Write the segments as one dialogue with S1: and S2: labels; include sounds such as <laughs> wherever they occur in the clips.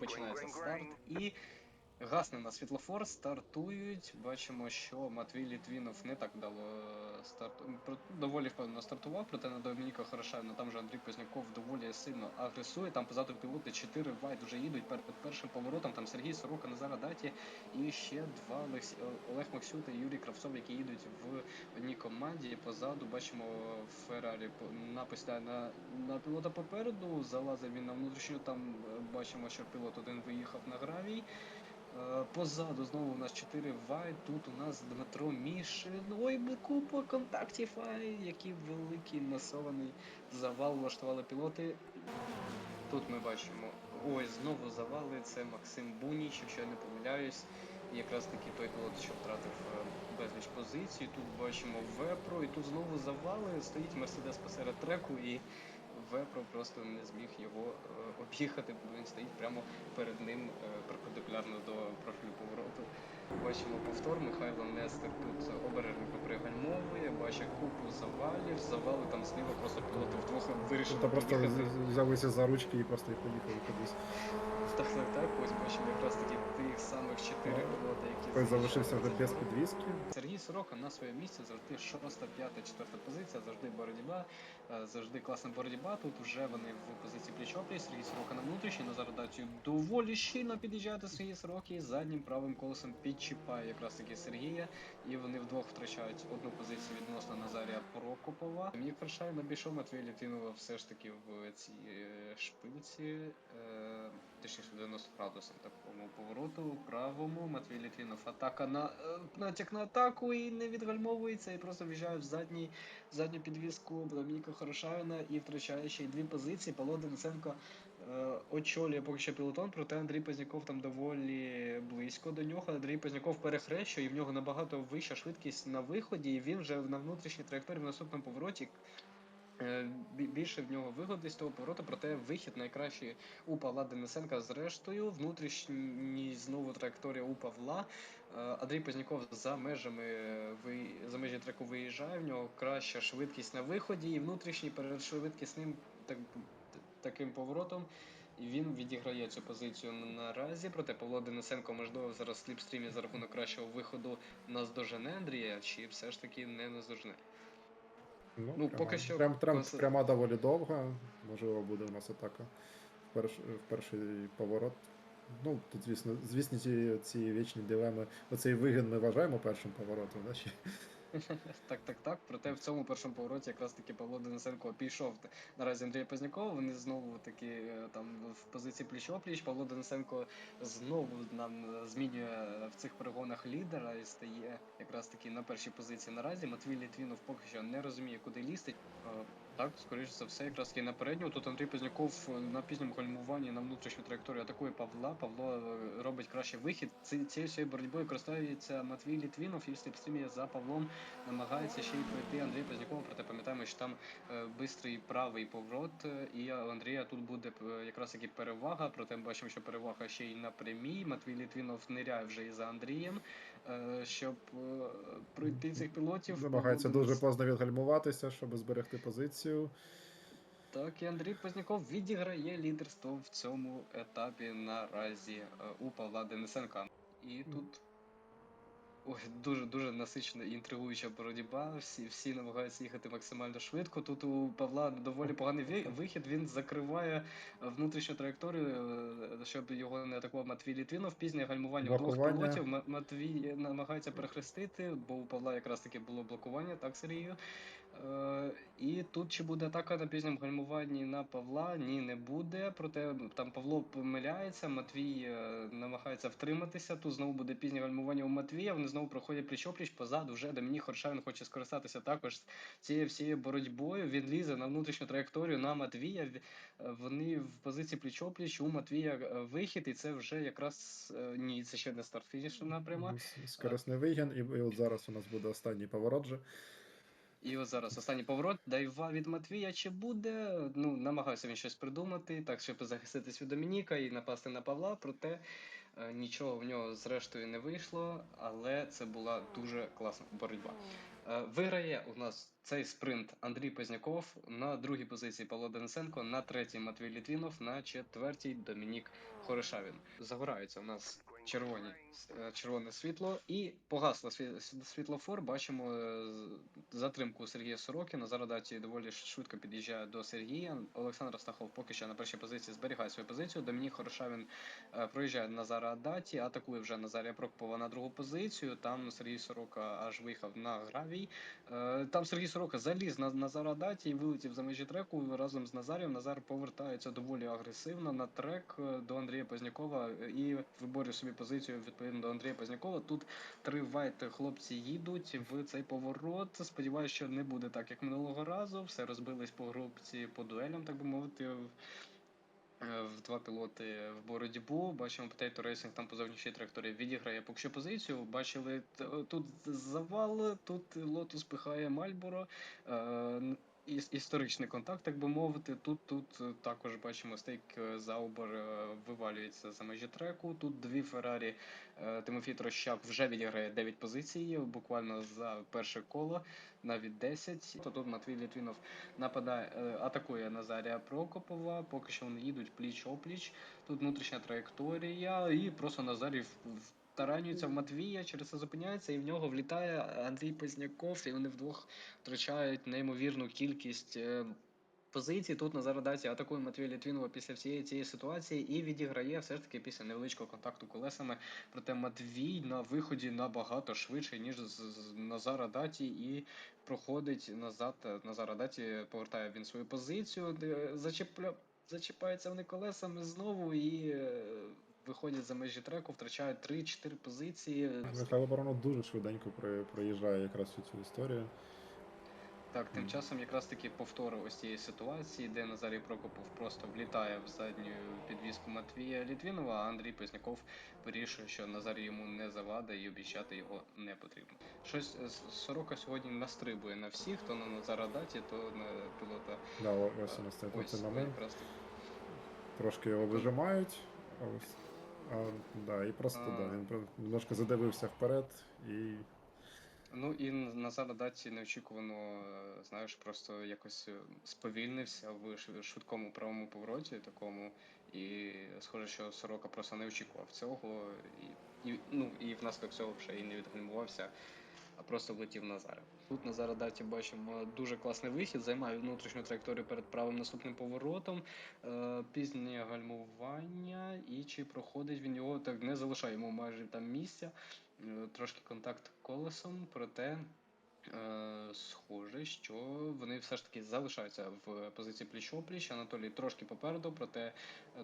S1: починається старт. І гасне на світлофор, стартують. Бачимо, що Матвій Літвінов не так вдало е, старт... доволі впевнено стартував, проте на Домініка Хорошавіна, там же Андрій Позняков доволі сильно агресує. Там позаду пілоти 4 вайт вже їдуть перед першим поворотом. Там Сергій Сорока, Назар Адаті і ще два Олекс... Олег Максюта і Юрій Кравцов, які їдуть в одній команді. Позаду бачимо Феррарі напис на, на, на пілота попереду. Залазив він на внутрішню. Там е, бачимо, що пілот один виїхав на гравій. Позаду знову у нас 4 вай. Тут у нас Дмитро Мішин. Ой, ми купа контактів вай, який великий масований завал влаштували пілоти. Тут ми бачимо. Ой, знову завали. Це Максим Буніч, якщо я не помиляюсь. Якраз таки той пілот, що втратив е, безліч позицій. Тут бачимо Вепро, і тут знову завали. Стоїть Мерседес посеред треку, і Вепро просто не зміг його е, об'їхати, бо він стоїть прямо перед ним е, перпендикулярно до профілю повороту. Бачимо повтор, Михайло Нестер тут обережно пригальмовує, бачить купу завалів, завали там зліва просто пілоти вдвох вирішили
S2: Та просто
S1: поїхати.
S2: взялися за ручки і просто поїхали кудись.
S1: Так, так, так, ось бачимо якраз таки тих самих чотири
S2: Той залишився без підвіски.
S1: Сергій Сорока на своєму місці завжди шоста, п'ята, четверта позиція, завжди боротьба, е, завжди класна боротьба. Тут вже вони в позиції пліч-опліч, Сергій Сорока на внутрішній, на задачу доволі щільно під'їжджає до Сергія Сороки і заднім правим колесом підчіпає якраз таки Сергія, і вони вдвох втрачають одну позицію відносно Назарія Прокопова. Мені Фершайн обійшов Матвія Літвінова все ж таки в цій е, шпильці, е, точніше в 90 градусів такому повороту, правому. Матвій Літвінов атака на е, натяк на атаку і не відгальмовується, і просто в'їжджає в задній, задню підвіску Домініка Хорошавіна і втрачає ще й дві позиції. Павло Денисенко е, очолює поки що пілотон, проте Андрій Позняков там доволі близько до нього. Андрій Позняков перехрещує, і в нього набагато вища швидкість на виході, і він вже на внутрішній траєкторії в наступному повороті. Е, бі- Більше в нього вигоди з того повороту, проте вихід найкращий у Павла Денисенка зрештою. Внутрішній знову траєкторія у Павла. Е, Андрій Позняков за межами за межі треку виїжджає. В нього краща швидкість на виході, і внутрішній перед швидкісним так, таким поворотом. Він відіграє цю позицію наразі. Проте Павло Денисенко, можливо, зараз в сліпстрімі за рахунок кращого виходу наздожене Андрія, чи все ж таки не наздожене. Ну,
S2: пряма-
S1: поки що
S2: Прям, прям,
S1: конс-
S2: пряма доволі довга. Можливо, буде у нас атака в, перш, в перший поворот. Ну, тут, звісно, звісно, ці, ці вічні дилеми. Оцей вигін ми вважаємо першим поворотом, да? <laughs>
S1: Так, так, так. Проте в цьому першому повороті якраз таки Павло Денисенко пішов наразі Андрія Познякова. Вони знову таки е, там в позиції пліч-опліч. Павло Денисенко знову нам е, змінює в цих перегонах лідера і стає якраз таки на першій позиції наразі. Матвій Літвінов поки що не розуміє, куди лізти. Так, скоріш за все, якраз таки на передню. Тут Андрій Позняков на пізньому гальмуванні на внутрішню траєкторію атакує Павла. Павло е, робить кращий вихід. Ці- Цією всією боротьбою користується Матвій Літвінов і в за Павлом намагається ще й пройти Андрій Позняков, проте пам'ятаємо, що там е, бистрий правий поворот, е, і Андрія тут буде якраз таки перевага. Проте ми бачимо, що перевага ще й на прямій. Матвій Літвінов ниряє вже і за Андрієм, щоб е, пройти цих пілотів.
S2: Намагається дуже поздно відгальмуватися, щоб зберегти позицію.
S1: Так, і Андрій Позняков відіграє лідерство в цьому етапі наразі е, у Павла Денисенка. І тут. Ой, дуже дуже насичена і інтригуюча боротьба. Всі, всі намагаються їхати максимально швидко. Тут у Павла доволі поганий вихід. Він закриває внутрішню траєкторію, е, щоб його не атакував Матвій Літвінов. Пізнє гальмування двох пілотів. Матвій намагається перехрестити, бо у Павла якраз таки було блокування, так Сергію. Е, і тут чи буде атака на пізньому гальмуванні на Павла? Ні, не буде. Проте там Павло помиляється, Матвій е, намагається втриматися. Тут знову буде пізнє гальмування у Матвія. Вони знову проходять пліч-опліч позаду. Вже Домінік Хоршавін хоче скористатися також цією всією боротьбою. Він лізе на внутрішню траєкторію на Матвія. Е, Вони в позиції пліч-опліч. У Матвія вихід, і це вже якраз ні, це ще не старт фінішна пряма.
S2: С- Скорисний вигін, і от зараз у нас буде останній поворот же.
S1: І от зараз останній поворот. Дайва від Матвія чи буде? Ну, намагався він щось придумати, так, щоб захиститись від Домініка і напасти на Павла, проте е, нічого в нього зрештою не вийшло, але це була дуже класна боротьба. Е, Виграє у нас цей спринт Андрій Позняков, на другій позиції Павло Денисенко, на третій Матвій Літвінов, на четвертій Домінік Хоришавін. Загораються у нас червоні, е, червоне світло і погасло світлофор. Бачимо е, затримку Сергія Сорокіна. Зараз даті доволі швидко під'їжджає до Сергія. Олександр Стахов поки що на першій позиції зберігає свою позицію. Домінік Хорошавін е, проїжджає Назара Даті, атакує вже Назарія Прокопова на другу позицію. Там Сергій Сорока аж виїхав на гравій. Там Сергій Сорока заліз на Назара Даті і вилетів за межі треку разом з Назарієм. Назар повертається доволі агресивно на трек до Андрія Познякова і виборює собі позицію відповідно до Андрія Познякова. Тут три вайт хлопці їдуть в цей поворот. Сподіваюся, що не буде так, як минулого разу. Все розбились по групці по дуелям, так би мовити. в- е, два пілоти в боротьбу. Бачимо, Potato Racing там по зовнішній траєкторії відіграє поки що позицію. Бачили тут завал, тут Лотус пихає Мальборо. Історичний контакт, так би мовити. Тут, тут е, також бачимо стейк е, Заубер е, вивалюється за межі треку. Тут дві Феррарі Тимофій Трощак вже відіграє 9 позицій, буквально за перше коло, навіть 10. То тут Матвій Літвінов нападає, атакує Назарія Прокопова. Поки що вони їдуть пліч опліч. Тут внутрішня траєкторія, і просто Назарій в- таранюється в Матвія, через це зупиняється, і в нього влітає Андрій Позняков, і вони вдвох втрачають неймовірну кількість. е, Позицій тут на зарадаті атакує Матвія Літвінова після всієї цієї ситуації і відіграє все ж таки після невеличкого контакту колесами. Проте Матвій на виході набагато швидше, ніж з, з Назара Даті, і проходить назад. Назара Даті повертає він свою позицію, де зачепля... зачіпаються вони колесами знову і е, виходять за межі треку, втрачають 3-4 позиції.
S2: Михайло Баронов дуже швиденько проїжджає якраз всю цю історію.
S1: Так, тим часом якраз таки повтор ось цієї ситуації, де Назарій Прокопов просто влітає в задню підвіску Матвія Літвінова, а Андрій Позняков вирішує, що Назарій йому не завада і обіщати його не потрібно. Щось е, Сорока сьогодні настрибує на всіх, то на Назара Даті, то на пілота.
S2: Да, ось у нас цей,
S1: Ось
S2: цей
S1: вони
S2: момент.
S1: якраз таки.
S2: Трошки його вижимають. Ось. А, да, і просто
S1: А.
S2: да, він про- немножко задивився вперед і
S1: Ну і Назар Даті неочікувано, е, знаєш, просто якось е, сповільнився в шв- швидкому правому повороті такому. І схоже, що Сорока просто не очікував цього, і, і, ну, і внаслідок цього вже і не відгальмувався, а просто влетів Назар. Тут на Зарадаті бачимо дуже класний вихід, займає внутрішню траєкторію перед правим наступним поворотом, е, пізнє гальмування, і чи проходить він його, так не залишає йому майже там місця. Е, Трошки контакт колесом, проте е, схоже, що вони все ж таки залишаються в позиції пліч-опліч. Анатолій трошки попереду, проте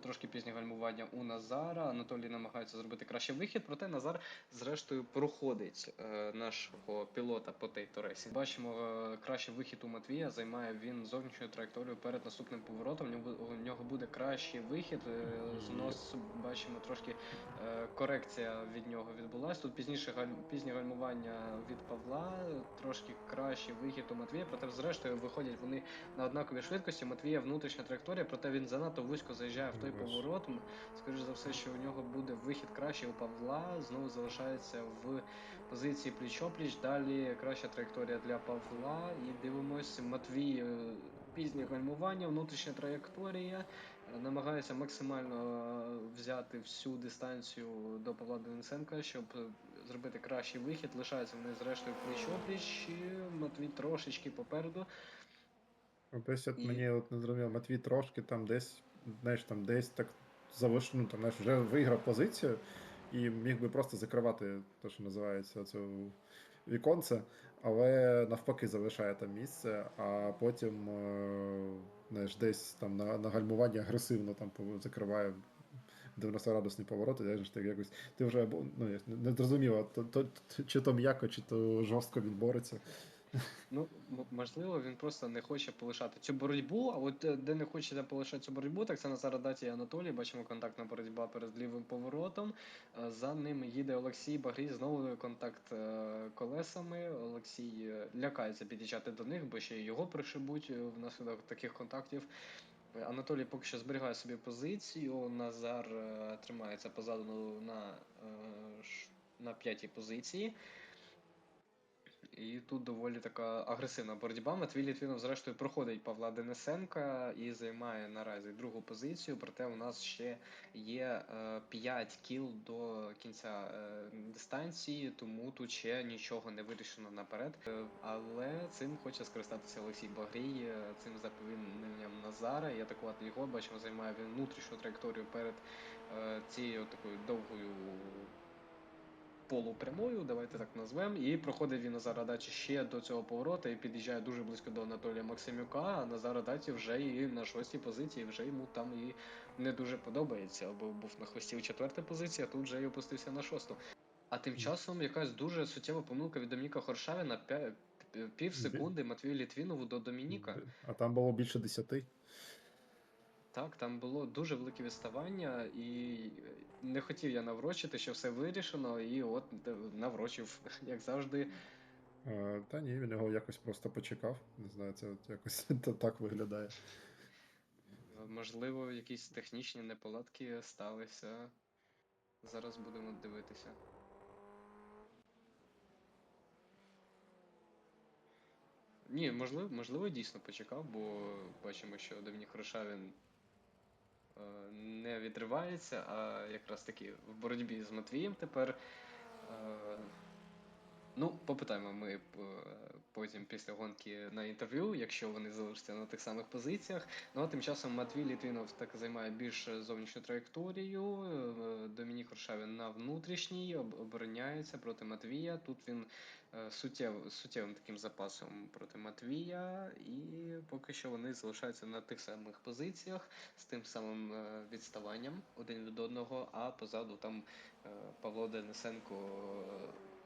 S1: трошки пізнє гальмування у Назара. Анатолій намагається зробити кращий вихід, проте Назар зрештою проходить е, нашого пілота по Рейсі. Бачимо е, кращий вихід у Матвія. Займає він зовнішню траєкторію перед наступним поворотом. У нього, буде кращий вихід. е, Знос бачимо трошки корекція від нього відбулась. Тут пізніше галь... пізнє гальмування від Павла, трошки кращий вихід у Матвія, проте зрештою виходять вони на однаковій швидкості. Матвія внутрішня траєкторія, проте він занадто вузько заїжджає в той
S2: Ось.
S1: поворот. Скоріше за все, що у нього буде вихід кращий у Павла. Знову залишається в позиції пліч-опліч. Далі краща траєкторія для Павла. І дивимось, Матвій е, пізнє гальмування, внутрішня траєкторія. Намагається максимально е, взяти всю дистанцію до Павла Денисенка, щоб е, зробити кращий вихід. Лишаються вони зрештою пліч-опліч. Матвій трошечки попереду.
S2: Десь от
S1: І-
S2: мені от не зрозуміло, Матвій трошки там десь, знаєш, там десь так залиш, ну, там, знаєш, вже виграв позицію і міг би просто закривати те, що називається цю віконце, але навпаки залишає там місце, а потім е, знаєш, десь там на, на гальмуванні агресивно там закриває 90-градусний поворот, і знаєш, ти якось ти вже ну, не зрозуміло, то, то, чи то м'яко, чи то жорстко він бореться.
S1: Ну, можливо, він просто не хоче полишати цю боротьбу. А от е, де не хоче полишати цю боротьбу, так це на Зарадаті і Анатолій. Бачимо контактна боротьба перед лівим поворотом. Е, За ним їде Олексій Багрій. Знову контакт е, колесами. Олексій лякається під'їжджати до них, бо ще його пришибуть внаслідок таких контактів. Анатолій поки що зберігає собі позицію. Назар тримається позаду на, на п'ятій позиції. І тут доволі така агресивна боротьба. Матвій Літвінов, зрештою, проходить Павла Денисенка і займає наразі другу позицію. Проте у нас ще є е, 5 кіл до кінця е, дистанції, тому тут ще нічого не вирішено наперед. Е, але цим хоче скористатися Олексій Багрій, е, цим заповільненням Назара і атакувати його. Бачимо, займає він внутрішню траєкторію перед е, цією такою довгою полупрямою, давайте так назвемо. І проходить він Назар Адачі ще до цього поворота і під'їжджає дуже близько до Анатолія Максимюка. А Назар Адаті вже і на шостій позиції, вже йому там і не дуже подобається. Або був на хвості у четвертій позиції, а тут вже і опустився на шосту. А тим часом якась дуже суттєва помилка від Домініка Хоршавіна пів секунди Матвію Літвінову до Домініка.
S2: А там було більше десяти.
S1: Так, там було дуже велике відставання, і не хотів я наврочити, що все вирішено, і от е, наврочив, <laughs> як завжди.
S2: Е, Та ні, він його якось просто почекав. Не знаю, це от якось <laughs> та- так виглядає.
S1: Можливо, якісь технічні неполадки сталися. Зараз будемо дивитися. Ні, можливо, можливо, дійсно почекав, бо бачимо, що Домінік Рошавін е, не відривається, а якраз таки в боротьбі з Матвієм тепер. Е, Ну, попитаємо ми е, потім після гонки на інтерв'ю, якщо вони залишаться на тих самих позиціях. Ну а тим часом Матвій Літвінов так займає більш зовнішню траєкторію. Е, на внутрішній обороняється проти Матвія. Тут він е, суттєв, суттєвим таким запасом проти Матвія, і поки що вони залишаються на тих самих позиціях з тим самим е, відставанням один від одного. А позаду там е, Павло Денисенко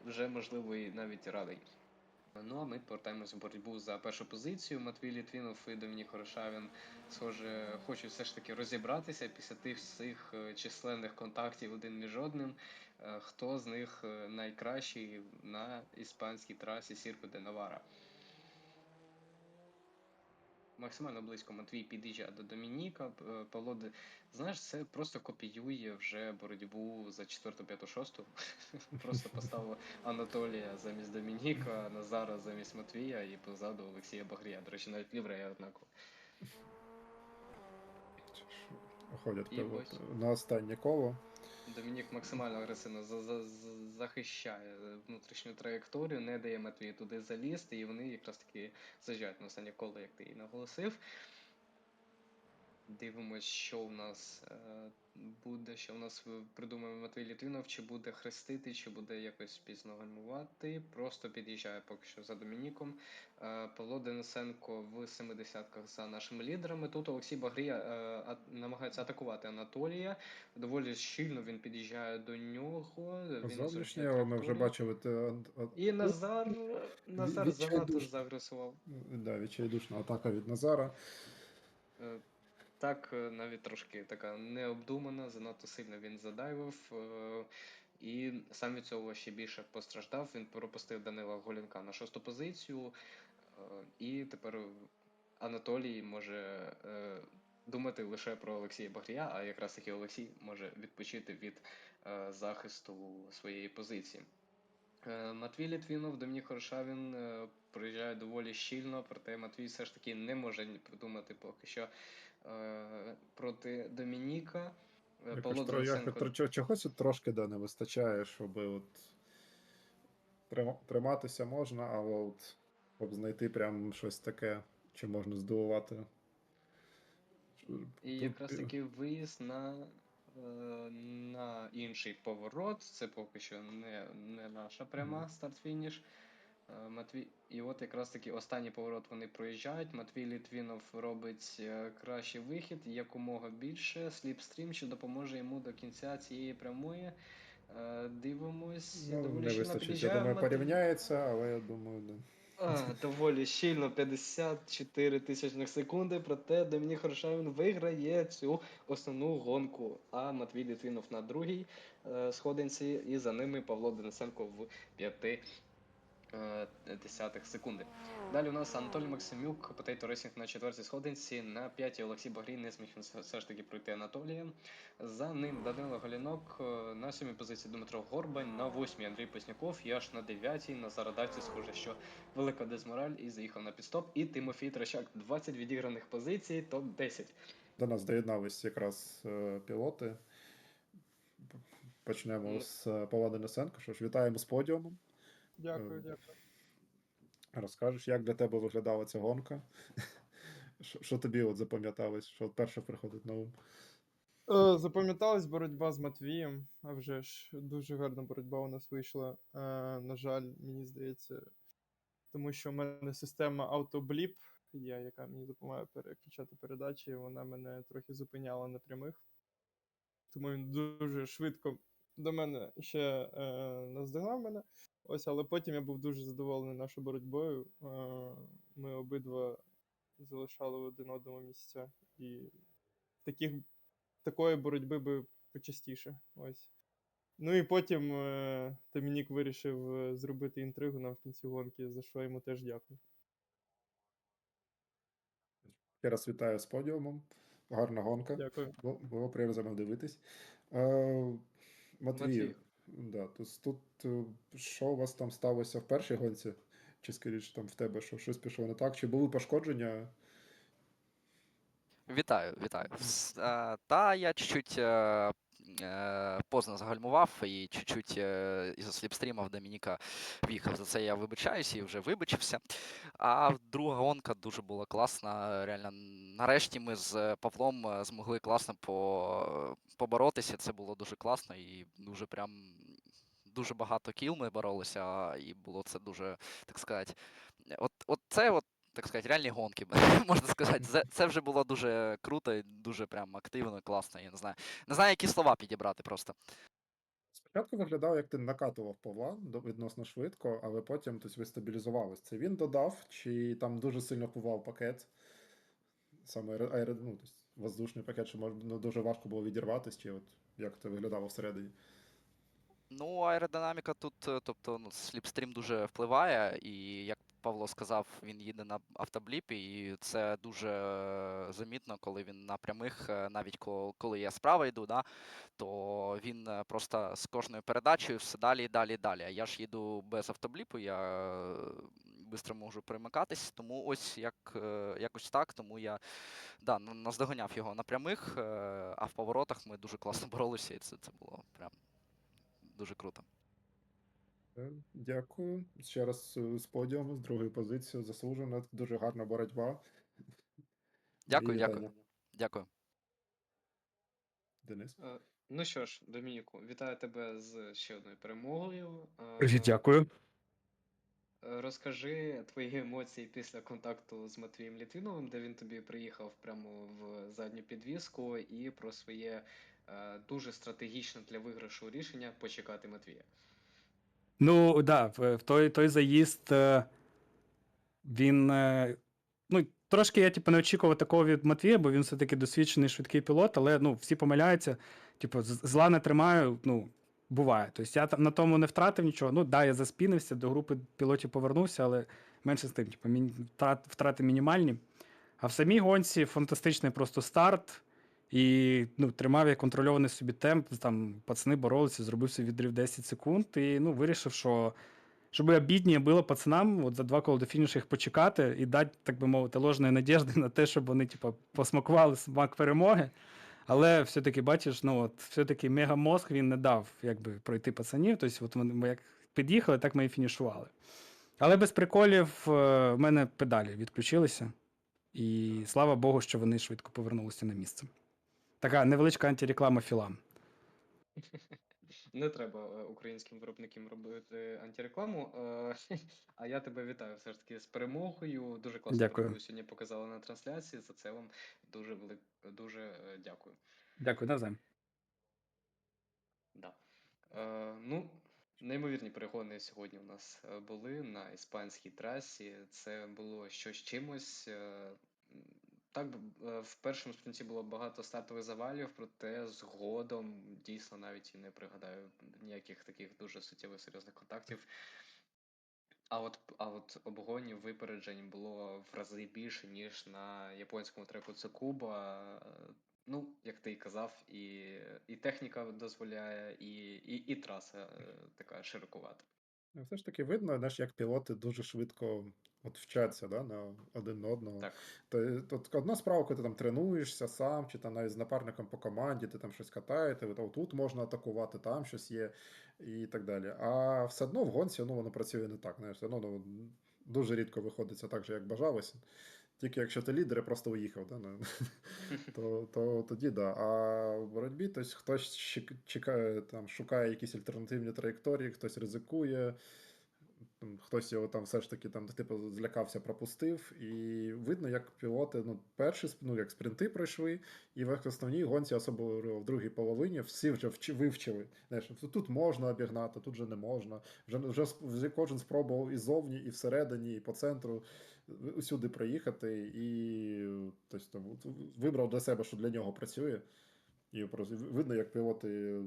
S1: вже можливо і навіть радий. Ну а ми повертаємося в боротьбу за першу позицію. Матвій Літвінов і Домінік Хорошавін, схоже, хочуть все ж таки розібратися після тих всіх е, численних контактів один між одним. е, Хто з них е, найкращий на іспанській трасі Сірко де Навара. Максимально близько Матвій під'їжджає до Домініка. П- Павло, знаєш, це просто копіює вже боротьбу за 4, 5, 6. Просто поставив Анатолія замість Домініка, Назара замість Матвія і позаду Олексія Багрія. До речі, навіть ліврея однаково.
S2: Ходять на останнє коло.
S1: Домінік максимально агресивно за- за- за- захищає внутрішню траєкторію, не дає Матвію туди залізти, і вони якраз таки заїжджають на останнє коло, як ти і наголосив. Дивимось, що у нас е, буде, що у нас придумає Матвій Літвінов, чи буде хрестити, чи буде якось пізно гальмувати. Просто під'їжджає поки що за Домініком. Е, Павло Денисенко в 70-ках за нашими лідерами. Тут Олексій Багрія е, намагається атакувати Анатолія. Доволі щільно він під'їжджає до нього.
S2: Зовнішнього ми вже бачили. те,
S1: І Назар, Назар занадто загресував.
S2: Да, відчайдушна атака від Назара.
S1: Так, е, навіть трошки така необдумана, занадто сильно він задайвив. е, І сам від цього ще більше постраждав. Він пропустив Данила Голінка на шосту позицію. е, І тепер Анатолій може думати лише про Олексія Багрія, а якраз таки Олексій може відпочити від захисту своєї позиції. Матвій Літвінов, Домінік Хорошавін проїжджає доволі щільно, проте Матвій все ж таки не може придумати поки що проти Домініка. Е,
S2: Якось
S1: Павло
S2: чо- чогось трошки да, не вистачає, щоб от триматися можна, але от щоб знайти прям щось таке, чи можна здивувати.
S1: І
S2: Тут,
S1: якраз
S2: е,
S1: таки виїзд на, е, на інший поворот. Це поки що не, не наша пряма старт-фініш. Е, Матвій... І от якраз таки останній поворот вони проїжджають. Матвій Літвінов робить е, кращий вихід, якомога більше. Сліпстрім, що допоможе йому до кінця цієї прямої. Е, Дивимось.
S2: Ну,
S1: доволі
S2: не
S1: щільно
S2: вистачить, я думаю,
S1: Матвій.
S2: порівняється, але я думаю, да.
S1: А, доволі щільно 54 тисячних секунди, проте Домінік Хорошавін виграє цю основну гонку. А Матвій Літвінов на другій е, сходинці, і за ними Павло Денисенко в п'яти е, десятих секунди. Далі у нас Анатолій Максимюк, Potato Racing на четвертій сходинці, на п'ятій Олексій Багрій не зміг він все- ж таки пройти Анатолія. За ним Данило Голінок, е, на сьомій позиції Дмитро Горбань, на восьмій Андрій Посняков, і аж на дев'ятій на Зарадавці схоже, що велика дезмораль і заїхав на підстоп. І Тимофій Трощак, 20 відіграних позицій, топ-10.
S2: До нас доєднались якраз е, пілоти. Почнемо
S1: Ну.
S2: з е, Павла Денисенко. Що ж, вітаємо з подіумом.
S3: Дякую,
S2: Е,
S3: дякую.
S2: Розкажеш, як для тебе виглядала ця гонка? Що, тобі от запам'яталось, що перше приходить на ум?
S3: Е, Запам'яталась боротьба з Матвієм, а вже ж дуже гарна боротьба у нас вийшла. Е, на жаль, мені здається, тому що в мене система автобліп є, яка мені допомагає переключати передачі, вона мене трохи зупиняла на прямих. Тому він дуже швидко до мене ще наздогнав мене. Ось, але потім я був дуже задоволений нашою боротьбою. Е, ми обидва залишали один одному місця. І таких такої боротьби би почастіше. Ось. Ну і потім е, Домінік вирішив е, зробити інтригу нам в кінці гонки, за що йому теж дякую.
S2: Ще раз вітаю з подіумом. Гарна гонка.
S3: Дякую.
S2: Було приємно дивитись. Е, Матвій,
S1: Матвій.
S2: Да, тут, тут е, що у вас там сталося в першій гонці? Чи скоріше там в тебе що щось пішло не так? Чи були пошкодження?
S4: Вітаю, вітаю. Е, Та я е, поздно загальмував і чуть-чуть е, із сліпстріма в Домініка в'їхав. За це я вибачаюсь і вже вибачився. А друга гонка дуже була класна. Реально, нарешті ми з Павлом е, змогли класно по, поборотися. Це було дуже класно і дуже прям. Дуже багато кіл ми боролися, і було це дуже, так сказати, от, от це от так сказати, реальні гонки, <laughs> можна сказати. Це, вже було дуже круто, і дуже прям активно, класно. Я не знаю. Не знаю, які слова підібрати просто.
S2: Спочатку виглядав, як ти накатував Павла відносно швидко, але потім тобто, ви. Це він додав, чи там дуже сильно впливав пакет? Саме аеро- аеро- ну, тобто, воздушний пакет, що може, ну, дуже важко було відірватися, чи от як це виглядало всередині?
S4: Ну, аеродинаміка тут, е, тобто, ну, сліпстрім дуже впливає, і як Павло сказав, він їде на автобліпі, і це дуже е, замітно, коли він на прямих, е, навіть коли я справа йду, да, то він е, просто з кожною передачею все далі далі далі. А я ж їду без автобліпу, я швидко можу перемикатись, тому ось як, е, якось так, тому я да, наздоганяв його на прямих, е, а в поворотах ми дуже класно боролися, і це, це було прям дуже круто.
S2: Дякую. Ще раз е, з подіуму, з другої позиції, заслужена, дуже гарна боротьба.
S4: Дякую,
S2: І
S4: дякую. Дякую.
S2: Денис.
S1: Е, Ну що ж, Домініку, вітаю тебе з ще одною перемогою. Е,
S5: Привіт, дякую.
S1: Розкажи твої емоції після контакту з Матвієм Літвіновим, де він тобі приїхав прямо в задню підвіску, і про своє е, дуже стратегічне для виграшу рішення почекати Матвія.
S5: Ну, да, в, той, той заїзд е, він. е, Ну, трошки я типу, не очікував такого від Матвія, бо він все-таки досвідчений швидкий пілот, але ну, всі помиляються. Типу, зла не тримаю, ну, буває. Тобто я на тому не втратив нічого. Ну, да, я заспінився, до групи пілотів повернувся, але менше з тим, типу, втрати мінімальні. А в самій гонці фантастичний просто старт. І ну, тримав я контрольований собі темп. Там пацани боролися, зробив собі відрив 10 секунд. І ну, вирішив, що щоб обідні було пацанам от за два кола до фінішу їх почекати і дати, так би мовити, ложної надіжди на те, щоб вони, типу, посмакували смак перемоги. Але все-таки, бачиш, ну от все-таки мегамозг він не дав якби, пройти пацанів. Тобто, от ми як під'їхали, так ми і фінішували. Але без приколів е, в мене педалі відключилися. І слава Богу, що вони швидко повернулися на місце. Така невеличка антиреклама філам.
S1: Не треба е, українським виробникам робити антирекламу. е, <laughs> А я тебе вітаю все ж таки з перемогою. Дуже класно
S5: Дякую.
S1: сьогодні показали на трансляції. За це вам дуже велик, дуже е, дякую.
S5: Дякую, навзаєм.
S1: Да. Е, ну, неймовірні перегони сьогодні у нас були на іспанській трасі. Це було щось чимось. Так, е, в першому спринті було багато стартових завалів, проте згодом дійсно навіть і не пригадаю ніяких таких дуже суттєвих серйозних контактів. А от, а от обгонів випереджень було в рази більше, ніж на японському треку Цукуба. Ну, як ти і казав, і, і техніка дозволяє, і, і, і траса е, така широкувата.
S2: Ну, Все ж таки видно, знаєш, як пілоти дуже швидко от вчаться да, на один на одного.
S1: Так.
S2: То, то одна справа, коли ти там тренуєшся сам, чи там навіть з напарником по команді, ти там щось катаєте, от тут можна атакувати, там щось є, і так далі. А все одно в гонці ну, воно працює не так. Знаєш, все одно ну, дуже рідко виходиться так же, як бажалося. Тільки якщо ти лідер і просто уїхав, да, ну, то, то тоді да. А в боротьбі тось хтось чек- чекає, там, шукає якісь альтернативні траєкторії, хтось ризикує, хтось його там все ж таки там, типу, злякався, пропустив. І видно, як пілоти ну, перші ну, як спринти пройшли, і в основній гонці, особливо в другій половині, всі вже вчи- вивчили. Знаєш, «Ну, тут можна обігнати, тут вже не можна. Вже, вже, вже кожен спробував і зовні, і всередині, і по центру усюди проїхати, і тобто, вибрав для себе, що для нього працює. І просто видно, як пілоти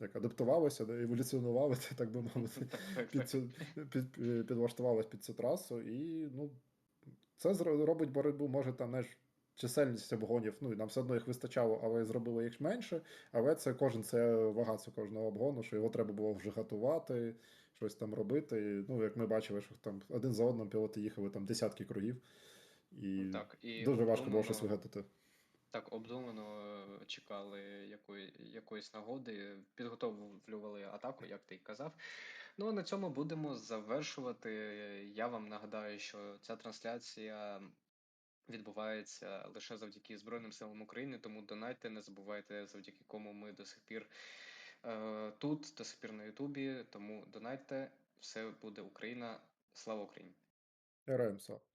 S2: як адаптувалися, да, еволюціонували, <laughs> так би мовити, під цю, під, під, підлаштувались під цю трасу. І ну, це робить боротьбу, може там знаєш, чисельність обгонів, ну і нам все одно їх вистачало, але зробили їх менше. Але це кожен це вага цього кожного обгону, що його треба було вже готувати, щось там робити. І, ну, як ми бачили, що там один за одним пілоти їхали там десятки кругів. І
S1: Так, і
S2: дуже важко було щось вигадати.
S1: Так, обдумано е, чекали якої, якоїсь нагоди, підготовлювали атаку, як ти й казав. Ну а на цьому будемо завершувати. Я вам нагадаю, що ця трансляція відбувається лише завдяки Збройним силам України, тому донайте, не забувайте, завдяки кому ми до сих пір е, тут, до сих пір на Ютубі. Тому донайте, все буде Україна. Слава Україні!
S2: Героям слава.